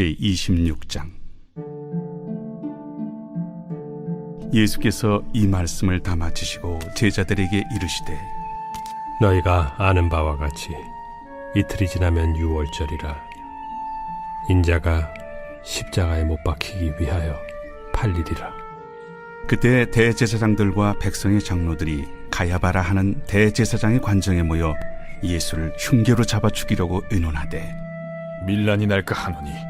제26장 예수께서 이 말씀을 다 마치시고 제자들에게 이르시되 너희가 아는 바와 같이 이틀이 지나면 유월절이라. 인자가 십자가에 못 박히기 위하여 팔리리라. 그때 대제사장들과 백성의 장로들이 가야바라 하는 대제사장의 관정에 모여 예수를 흉계로 잡아 죽이려고 의논하되 밀란이 날까 하노니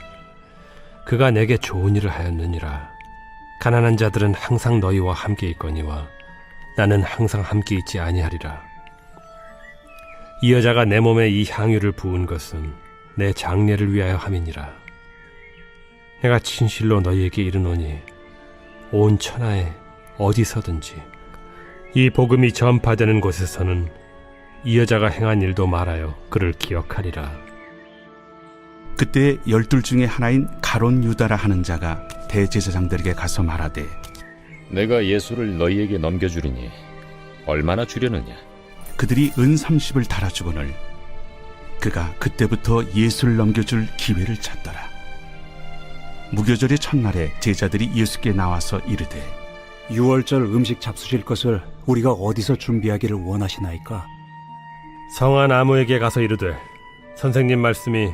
그가 내게 좋은 일을 하였느니라. 가난한 자들은 항상 너희와 함께 있거니와 나는 항상 함께 있지 아니하리라. 이 여자가 내 몸에 이 향유를 부은 것은 내 장례를 위하여 함이니라. 내가 진실로 너희에게 이르노니 온 천하에 어디서든지 이 복음이 전파되는 곳에서는 이 여자가 행한 일도 말하여 그를 기억하리라. 그때 열둘 중에 하나인 가론 유다라 하는 자가 대제사장들에게 가서 말하되 내가 예수를 너희에게 넘겨주리니 얼마나 주려느냐? 그들이 은 30을 달아주거늘 그가 그때부터 예수를 넘겨줄 기회를 찾더라. 무교절의 첫날에 제자들이 예수께 나와서 이르되 유월절 음식 잡수실 것을 우리가 어디서 준비하기를 원하시나이까? 성한 나무에게 가서 이르되 선생님 말씀이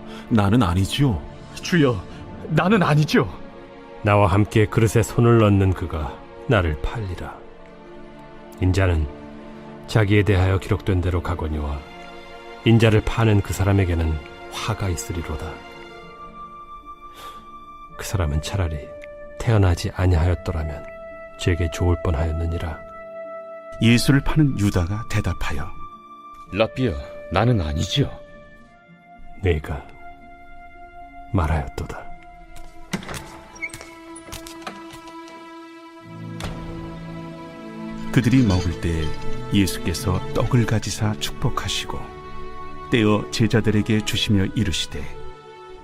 나는 아니지요. 주여, 나는 아니죠. 나와 함께 그릇에 손을 넣는 그가 나를 팔리라. 인자는 자기에 대하여 기록된 대로 가거니와 인자를 파는 그 사람에게는 화가 있으리로다. 그 사람은 차라리 태어나지 아니하였더라면 제게 좋을 뻔하였느니라. 예수를 파는 유다가 대답하여 라비어, 나는 아니지요. 네가 말하였도다. 그들이 먹을 때 예수께서 떡을 가지사 축복하시고 떼어 제자들에게 주시며 이르시되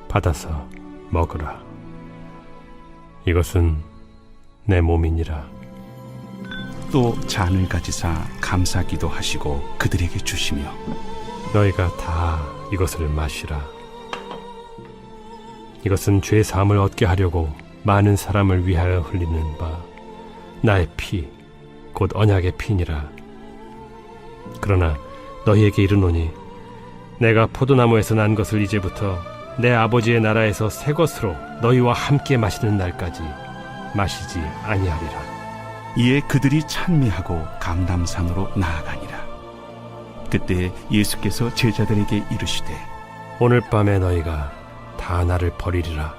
받아서 먹으라. 이것은 내 몸이니라. 또 잔을 가지사 감사기도 하시고 그들에게 주시며 너희가 다 이것을 마시라. 이것은 죄 사함을 얻게 하려고 많은 사람을 위하여 흘리는 바 나의 피, 곧 언약의 피니라. 그러나 너희에게 이르노니 내가 포도나무에서 난 것을 이제부터 내 아버지의 나라에서 새 것으로 너희와 함께 마시는 날까지 마시지 아니하리라. 이에 그들이 찬미하고 감람산으로 나아가니라 그때 예수께서 제자들에게 이르시되 오늘 밤에 너희가 다 나를 버리리라.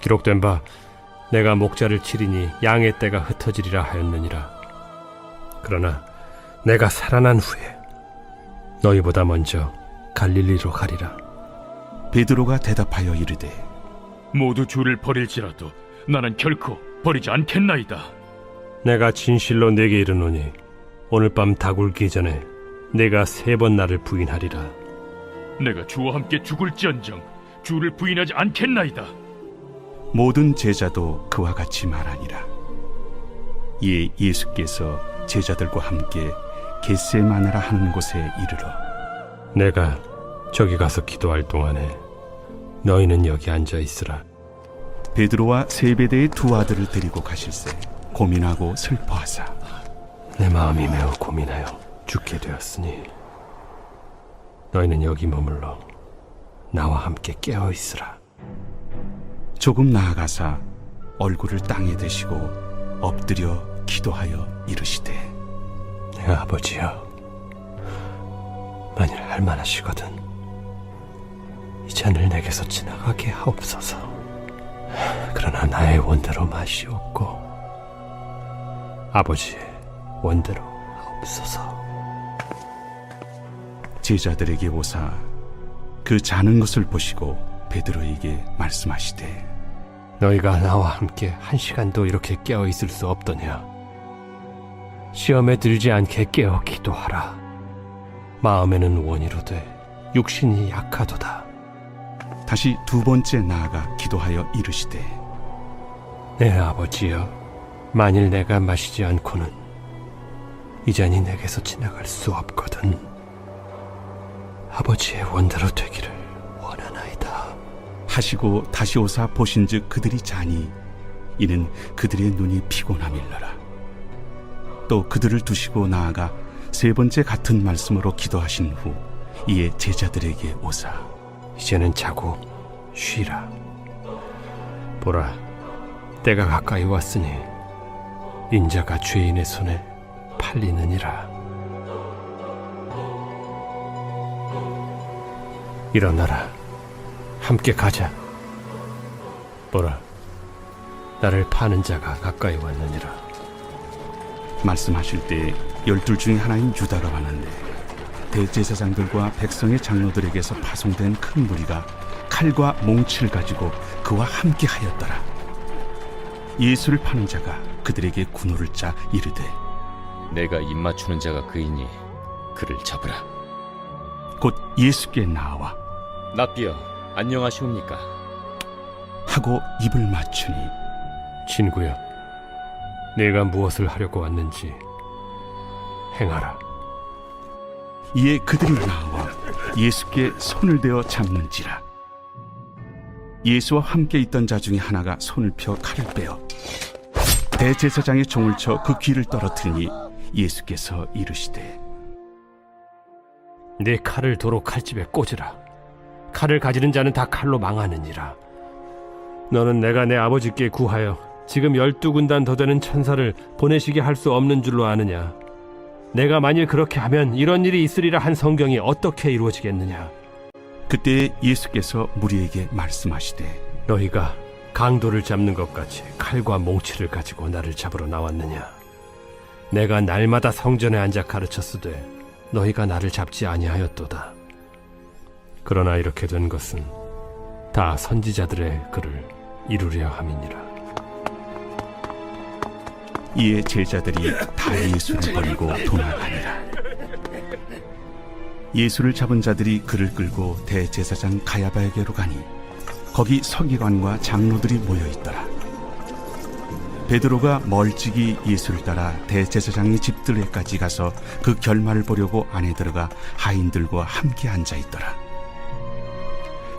기록된 바 내가 목자를 치리니 양의 떼가 흩어지리라 하였느니라. 그러나 내가 살아난 후에 너희보다 먼저 갈릴리로 가리라. 베드로가 대답하여 이르되 모두 주를 버릴지라도 나는 결코 버리지 않겠나이다. 내가 진실로 내게 이르노니 오늘 밤 다굴기 전에 내가 세 번 나를 부인하리라. 내가 주와 함께 죽을지언정 주를 부인하지 않겠나이다. 모든 제자도 그와 같이 말하니라 이에 예수께서 제자들과 함께 겟세마나라 하는 곳에 이르러 내가 저기 가서 기도할 동안에 너희는 여기 앉아 있으라. 베드로와 세베대의 두 아들을 데리고 가실새 고민하고 슬퍼하사 내 마음이 매우 고민하여 죽게 되었으니 너희는 여기 머물러 나와 함께 깨어 있으라. 조금 나아가사 얼굴을 땅에 대시고 엎드려 기도하여 이르시되 내 아버지여, 만일 할 만하시거든 이 잔을 내게서 지나가게 하옵소서. 그러나 나의 원대로 마시옵고 아버지의 원대로 하옵소서. 제자들에게 오사 그 자는 것을 보시고 베드로에게 말씀하시되 너희가 나와 함께 한 시간도 이렇게 깨어 있을 수 없더냐? 시험에 들지 않게 깨어 기도하라. 마음에는 원이로되 육신이 약하도다. 다시 두 번째 나아가 기도하여 이르시되 내 아버지여, 만일 내가 마시지 않고는 이 잔이 내게서 지나갈 수 없거든. 아버지의 원대로 되기를 원하나이다. 하시고 다시 오사 보신즉 그들이 자니 이는 그들의 눈이 피곤함일러라 또 그들을 두시고 나아가 세 번째 같은 말씀으로 기도하신 후 이에 제자들에게 오사 이제는 자고 쉬라. 보라, 때가 가까이 왔으니 인자가 죄인의 손에 팔리느니라. 일어나라, 함께 가자. 보라, 나를 파는 자가 가까이 왔느니라. 말씀하실 때 열둘 중에 하나인 유다가 왔는데 대제사장들과 백성의 장로들에게서 파송된 큰 무리가 칼과 몽치를 가지고 그와 함께 하였더라 예수를 파는 자가 그들에게 군호를 짜 이르되 내가 입 맞추는 자가 그이니 그를 잡으라. 곧 예수께 나와 랍비여, 안녕하시옵니까? 하고 입을 맞추니 친구여, 내가 무엇을 하려고 왔는지 행하라. 이에 그들이 나와 예수께 손을 대어 잡는지라 예수와 함께 있던 자 중에 하나가 손을 펴 칼을 빼어 대제사장의 종을 쳐 그 귀를 떨어뜨리니 예수께서 이르시되 네 칼을 도로 칼집에 꽂으라. 칼을 가지는 자는 다 칼로 망하느니라. 너는 내가 내 아버지께 구하여 지금 열두 군단 더 되는 천사를 보내시게 할 수 없는 줄로 아느냐? 내가 만일 그렇게 하면 이런 일이 있으리라 한 성경이 어떻게 이루어지겠느냐? 그때 예수께서 무리에게 말씀하시되 너희가 강도를 잡는 것 같이 칼과 몽치를 가지고 나를 잡으러 나왔느냐? 내가 날마다 성전에 앉아 가르쳤으되 너희가 나를 잡지 아니하였도다. 그러나 이렇게 된 것은 다 선지자들의 글을 이루려 함이니라. 이에 제자들이 다 예수를 버리고 도망하니라. 예수를 잡은 자들이 그를 끌고 대제사장 가야바에게로 가니 거기 서기관과 장로들이 모여 있더라. 베드로가 멀찍이 예수를 따라 대제사장의 집들에까지 가서 그 결말을 보려고 안에 들어가 하인들과 함께 앉아 있더라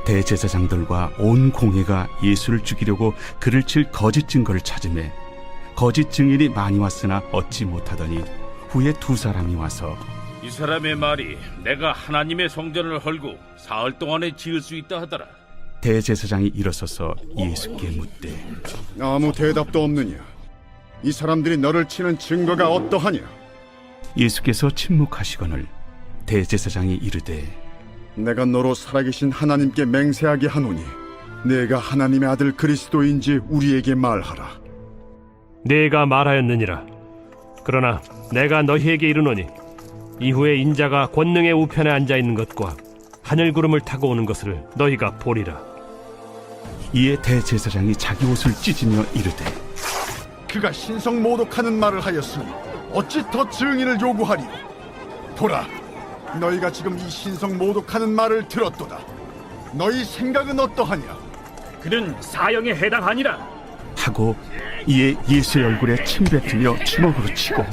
대제사장들과 온 공회가 예수를 죽이려고 그를 칠 거짓 증거를 찾음에 거짓 증인이 많이 왔으나 얻지 못하더니 후에 두 사람이 와서 이 사람의 말이 내가 하나님의 성전을 헐고 사흘 동안에 지을 수 있다 하더라. 대제사장이 일어서서 예수께 묻되 아무 대답도 없느냐? 이 사람들이 너를 치는 증거가 어떠하냐? 예수께서 침묵하시거늘 대제사장이 이르되 내가 너로 살아계신 하나님께 맹세하게 하노니 내가 하나님의 아들 그리스도인지 우리에게 말하라. 내가 말하였느니라. 그러나 내가 너희에게 이르노니 이후에 인자가 권능의 우편에 앉아 있는 것과 하늘 구름을 타고 오는 것을 너희가 보리라. 이에 대제사장이 자기 옷을 찢으며 이르되 그가 신성 모독하는 말을 하였으니 어찌 더 증인을 요구하리요? 보라, 너희가 지금 이 신성 모독하는 말을 들었도다. 너희 생각은 어떠하냐? 그는 사형에 해당하니라. 하고 이에 예수의 얼굴에 침 뱉으며 주먹으로 치고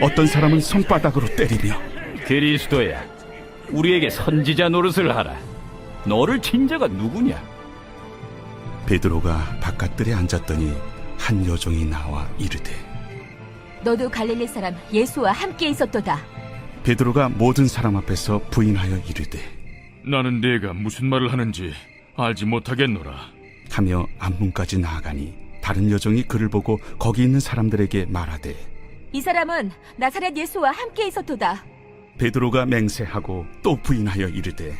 어떤 사람은 손바닥으로 때리며 그리스도야, 우리에게 선지자 노릇을 하라. 너를 친 자가 누구냐? 베드로가 바깥들에 앉았더니 한 여종이 나와 이르되 너도 갈릴리 사람 예수와 함께 있었도다. 베드로가 모든 사람 앞에서 부인하여 이르되 나는 네가 무슨 말을 하는지 알지 못하겠노라. 하며 앞문까지 나아가니 다른 여종이 그를 보고 거기 있는 사람들에게 말하되 이 사람은 나사렛 예수와 함께 있었도다. 베드로가 맹세하고 또 부인하여 이르되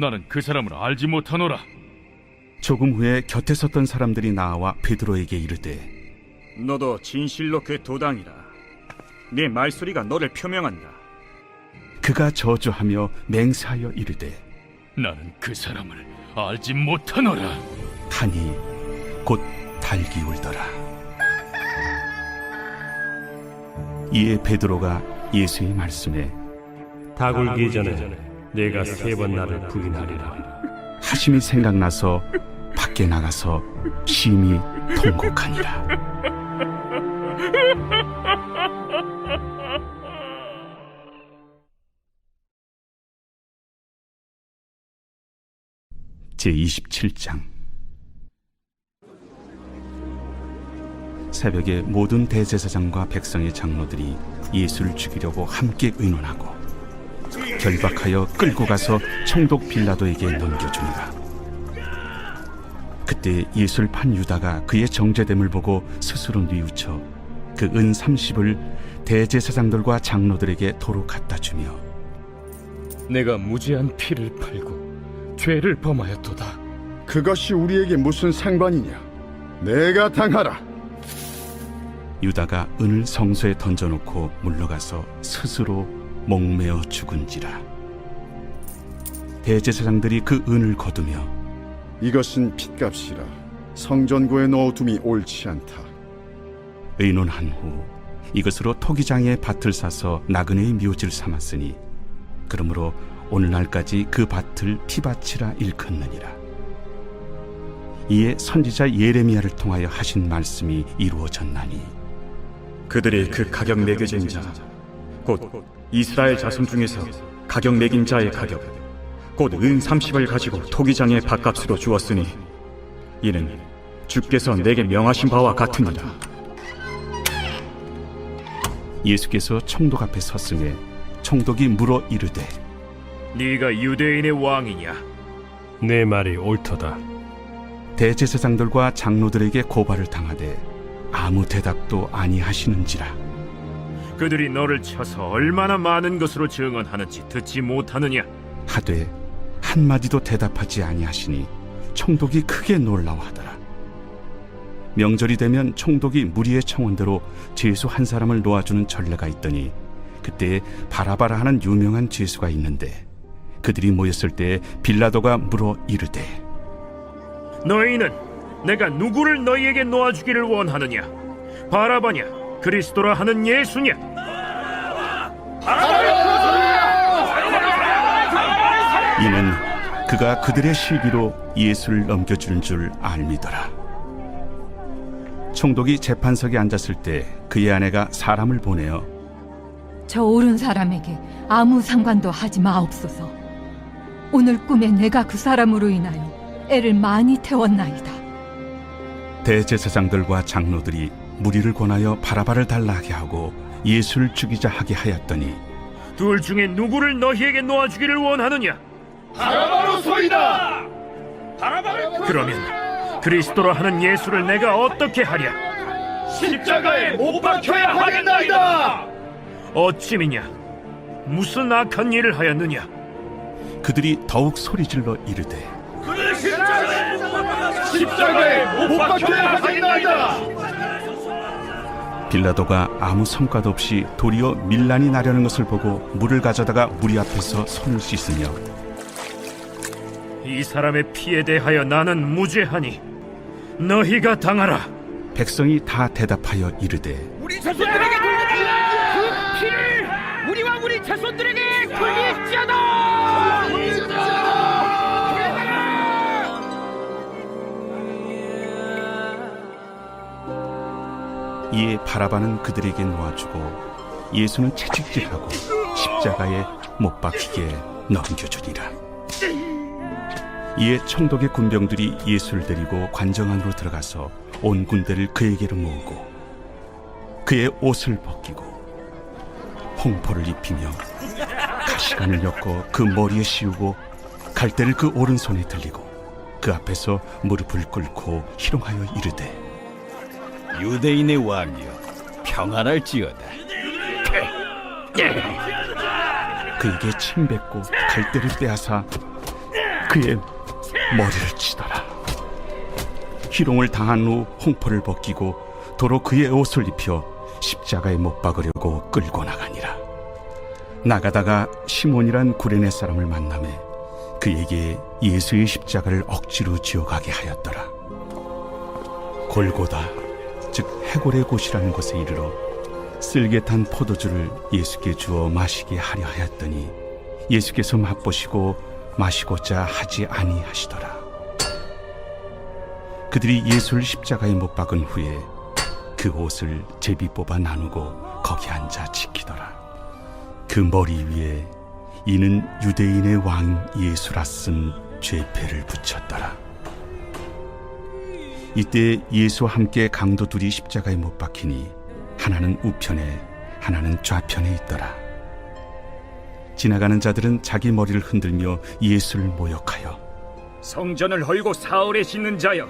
나는 그 사람을 알지 못하노라. 조금 후에 곁에 섰던 사람들이 나와 베드로에게 이르되 너도 진실로 그 도당이라. 네 말소리가 너를 표명한다. 그가 저주하며 맹세하여 이르되 나는 그 사람을 알지 못하노라. 하니 곧 달기 울더라. 이에 베드로가 예수의 말씀에 다 굴기 전에 내가 세 번 나를 부인하리라. 하심이 생각나서 밖에 나가서 심히 통곡하니라. 제 27장 새벽에 모든 대제사장과 백성의 장로들이 예수를 죽이려고 함께 의논하고 결박하여 끌고 가서 총독 빌라도에게 넘겨주니라. 그때 예수를 판 유다가 그의 정죄됨을 보고 스스로 뉘우쳐 그 은 30을 대제사장들과 장로들에게 도로 갖다 주며 내가 무죄한 피를 팔고 죄를 범하였도다. 그것이 우리에게 무슨 상관이냐? 내가 당하라. 유다가 은을 성소에 던져놓고 물러가서 스스로 목매어 죽은지라 대제사장들이 그 은을 거두며 이것은 핏값이라 성전고에 넣어둠이 옳지 않다. 의논한 후 이것으로 토기장에 밭을 사서 나그네의 묘지를 삼았으니 그러므로 오늘날까지 그 밭을 피밭이라 일컫느니라 이에 선지자 예레미야를 통하여 하신 말씀이 이루어졌나니 그들이 그 가격 매겨진 자, 곧 이스라엘 자손 중에서 가격 매긴 자의 가격, 곧 은 30을 가지고 토기장의 밥값으로 주었으니 이는 주께서 내게 명하신 바와 같으니라. 예수께서 총독 앞에 섰음에 총독이 물어 이르되 네가 유대인의 왕이냐? 내 말이 옳도다. 대제사장들과 장로들에게 고발을 당하되 아무 대답도 아니하시는지라 그들이 너를 쳐서 얼마나 많은 것으로 증언하는지 듣지 못하느냐? 하되 한마디도 대답하지 아니하시니 총독이 크게 놀라워하더라 명절이 되면 총독이 무리의 청원대로 죄수 한 사람을 놓아주는 전례가 있더니 그때 바라바라 하는 유명한 죄수가 있는데 그들이 모였을 때 빌라도가 물어 이르되 너희는 내가 누구를 너희에게 놓아주기를 원하느냐? 바라바냐? 그리스도라 하는 예수냐? 이는 그가 그들의 실기로 예수를 넘겨주는 줄 알미더라. 총독이 재판석에 앉았을 때 그의 아내가 사람을 보내어 저 옳은 사람에게 아무 상관도 하지 마옵소서. 오늘 꿈에 내가 그 사람으로 인하여 애를 많이 태웠나이다. 대제사장들과 장로들이 무리를 권하여 바라바를 달라하게 하고 예수를 죽이자 하게 하였더니 둘 중에 누구를 너희에게 놓아주기를 원하느냐? 바라바로 소이다. 그러면 그리스도라 하는 예수를 내가 어떻게 하랴? 십자가에 못 박혀야 하겠나이다. 어찌미냐? 무슨 악한 일을 하였느냐? 그들이 더욱 소리질러 이르되 십자가에 못 박혀야 하겠나이다. 빌라도가 아무 성과도 없이 도리어 밀란이 나려는 것을 보고 물을 가져다가 무리 앞에서 손을 씻으며 이 사람의 피에 대하여 나는 무죄하니 너희가 당하라. 백성이 다 대답하여 이르되 우리 자손들에게 돌려달라. 그 피를 우리와 우리 자손들에게 돌릴지어다. 이에 바라바는 그들에게 놓아주고 예수는 채찍질하고 십자가에 못 박히게 넘겨주니라. 이에 총독의 군병들이 예수를 데리고 관정 안으로 들어가서 온 군대를 그에게로 모으고 그의 옷을 벗기고 홍포를 입히며 가시관을 엮어 그 머리에 씌우고 갈대를 그 오른손에 들리고 그 앞에서 무릎을 꿇고 희롱하여 이르되 유대인의 왕이여 평안할지어다. 그에게 침 뱉고 갈대를 빼앗아 그의 머리를 치더라. 희롱을 당한 후 홍포를 벗기고 도로 그의 옷을 입혀 십자가에 못 박으려고 끌고 나가니라. 나가다가 시몬이란 구레네 사람을 만남에 그에게 예수의 십자가를 억지로 지어가게 하였더라. 골고다, 즉 해골의 곳이라는 곳에 이르러 쓸개 탄 포도주를 예수께 주어 마시게 하려 하였더니 예수께서 맛보시고 마시고자 하지 아니하시더라. 그들이 예수를 십자가에 못 박은 후에 그 옷을 제비 뽑아 나누고 거기 앉아 지키더라. 그 머리 위에 이는 유대인의 왕 예수라 쓴 죄패를 붙였더라. 이때 예수와 함께 강도 둘이 십자가에 못 박히니 하나는 우편에 하나는 좌편에 있더라. 지나가는 자들은 자기 머리를 흔들며 예수를 모욕하여 성전을 헐고 사흘에 씻는 자여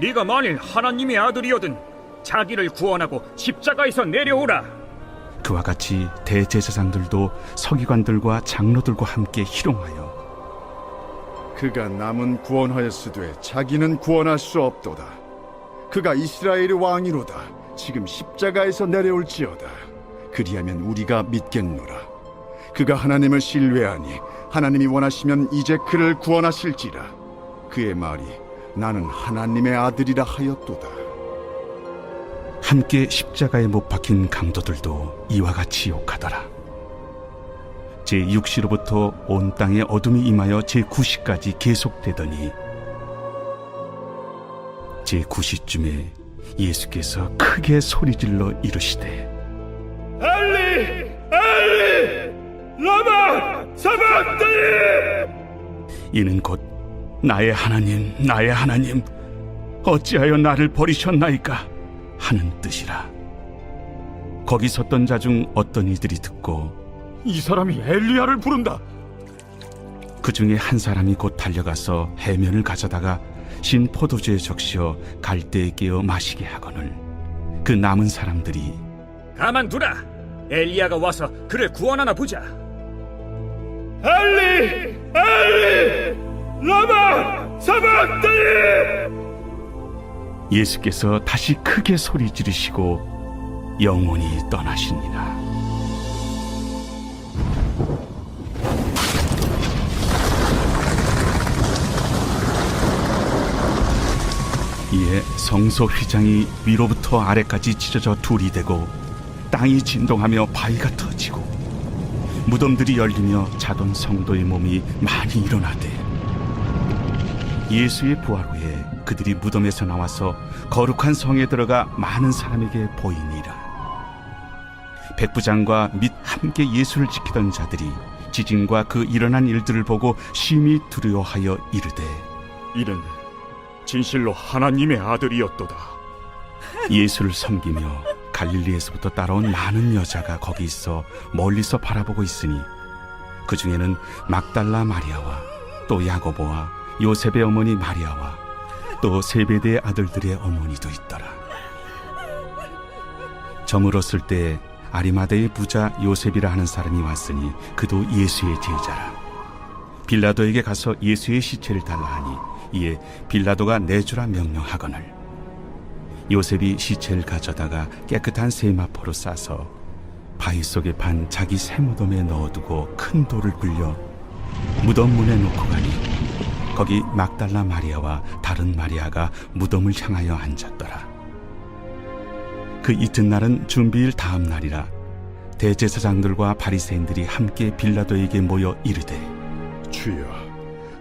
네가 만일 하나님의 아들이거든 자기를 구원하고 십자가에서 내려오라 그와 같이 대제사장들도 서기관들과 장로들과 함께 희롱하여 그가 남은 구원하였으되 자기는 구원할 수 없도다. 그가 이스라엘의 왕이로다. 지금 십자가에서 내려올지어다. 그리하면 우리가 믿겠노라. 그가 하나님을 신뢰하니 하나님이 원하시면 이제 그를 구원하실지라. 그의 말이 나는 하나님의 아들이라 하였도다. 함께 십자가에 못 박힌 강도들도 이와 같이 욕하더라. 제 6시로부터 온 땅에 어둠이 임하여 제 9시까지 계속되더니 제 9시쯤에 예수께서 크게 소리질러 이르시되 엘리 엘리 라마 사박다니 이는 곧 나의 하나님 나의 하나님 어찌하여 나를 버리셨나이까 하는 뜻이라. 거기 섰던 자 중 어떤 이들이 듣고 이 사람이 엘리야를 부른다. 그 중에 한 사람이 곧 달려가서 해면을 가져다가 신 포도주에 적시어 갈대에 끼어 마시게 하거늘. 그 남은 사람들이 가만두라. 엘리야가 와서 그를 구원하나 보자. 엘리! 엘리! 라마! 사박다니 예수께서 다시 크게 소리 지르시고 영원히 떠나시니라 이에 성소 휘장이 위로부터 아래까지 찢어져 둘이 되고 땅이 진동하며 바위가 터지고 무덤들이 열리며 자던 성도의 몸이 많이 일어나되 예수의 부활 후에 그들이 무덤에서 나와서 거룩한 성에 들어가 많은 사람에게 보이니라. 백부장과 및 함께 예수를 지키던 자들이 지진과 그 일어난 일들을 보고 심히 두려워하여 이르되 이는 진실로 하나님의 아들이었도다 예수를 섬기며 갈릴리에서부터 따라온 많은 여자가 거기 있어 멀리서 바라보고 있으니 그 중에는 막달라 마리아와 또 야고보와 요셉의 어머니 마리아와 또 세베대의 아들들의 어머니도 있더라. 저물었을 때 아리마대의 부자 요셉이라 하는 사람이 왔으니 그도 예수의 제자라. 빌라도에게 가서 예수의 시체를 달라 하니 이에 빌라도가 내주라 명령하거늘 요셉이 시체를 가져다가 깨끗한 세마포로 싸서 바위 속에 판 자기 새 무덤에 넣어두고 큰 돌을 굴려 무덤 문에 놓고 가니 거기 막달라 마리아와 다른 마리아가 무덤을 향하여 앉았더라. 그 이튿날은 준비일 다음 날이라 대제사장들과 바리새인들이 함께 빌라도에게 모여 이르되 주여,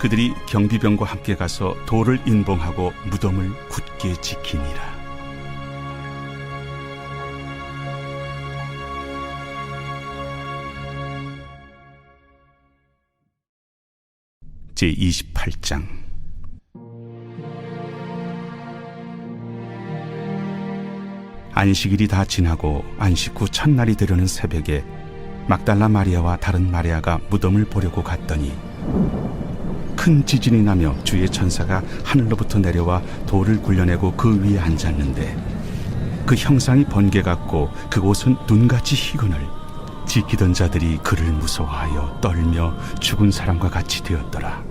그들이 경비병과 함께 가서 돌을 인봉하고 무덤을 굳게 지키니라. 제28장 안식일이 다 지나고 안식 후 첫날이 되려는 새벽에 막달라 마리아와 다른 마리아가 무덤을 보려고 갔더니 큰 지진이 나며 주의 천사가 하늘로부터 내려와 돌을 굴려내고 그 위에 앉았는데 그 형상이 번개 같고 그곳은 눈같이 희근을 지키던 자들이 그를 무서워하여 떨며 죽은 사람과 같이 되었더라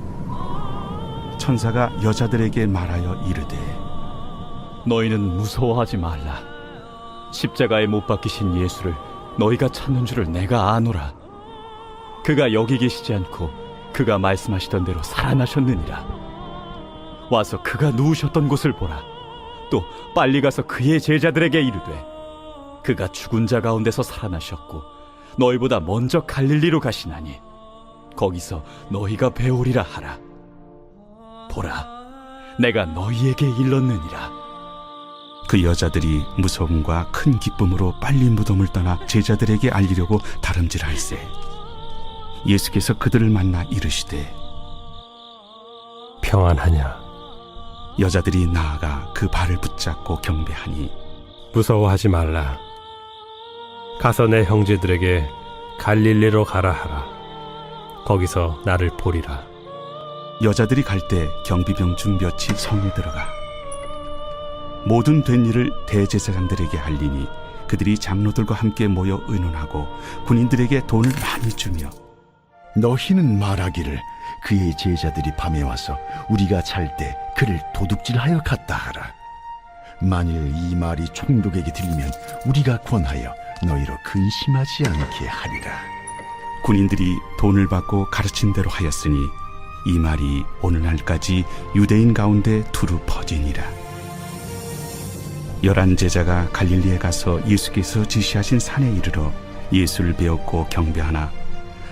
천사가 여자들에게 말하여 이르되 너희는 무서워하지 말라. 십자가에 못 박히신 예수를 너희가 찾는 줄을 내가 아노라. 그가 여기 계시지 않고 그가 말씀하시던 대로 살아나셨느니라. 와서 그가 누우셨던 곳을 보라. 또 빨리 가서 그의 제자들에게 이르되 그가 죽은 자 가운데서 살아나셨고 너희보다 먼저 갈릴리로 가시나니 거기서 너희가 배우리라 하라. 보라, 내가 너희에게 일렀느니라. 그 여자들이 무서움과 큰 기쁨으로 빨리 무덤을 떠나 제자들에게 알리려고 다름질할세 예수께서 그들을 만나 이르시되 평안하냐? 여자들이 나아가 그 발을 붙잡고 경배하니 무서워하지 말라. 가서 내 형제들에게 갈릴리로 가라 하라. 거기서 나를 보리라. 여자들이 갈 때 경비병 중 몇이 성에 들어가 모든 된 일을 대제사장들에게 알리니 그들이 장로들과 함께 모여 의논하고 군인들에게 돈을 많이 주며 너희는 말하기를 그의 제자들이 밤에 와서 우리가 잘 때 그를 도둑질하여 갔다 하라. 만일 이 말이 총독에게 들리면 우리가 권하여 너희로 근심하지 않게 하리라. 군인들이 돈을 받고 가르친 대로 하였으니 이 말이 오늘날까지 유대인 가운데 두루 퍼지니라. 열한 제자가 갈릴리에 가서 예수께서 지시하신 산에 이르러 예수를 배웠고 경배하나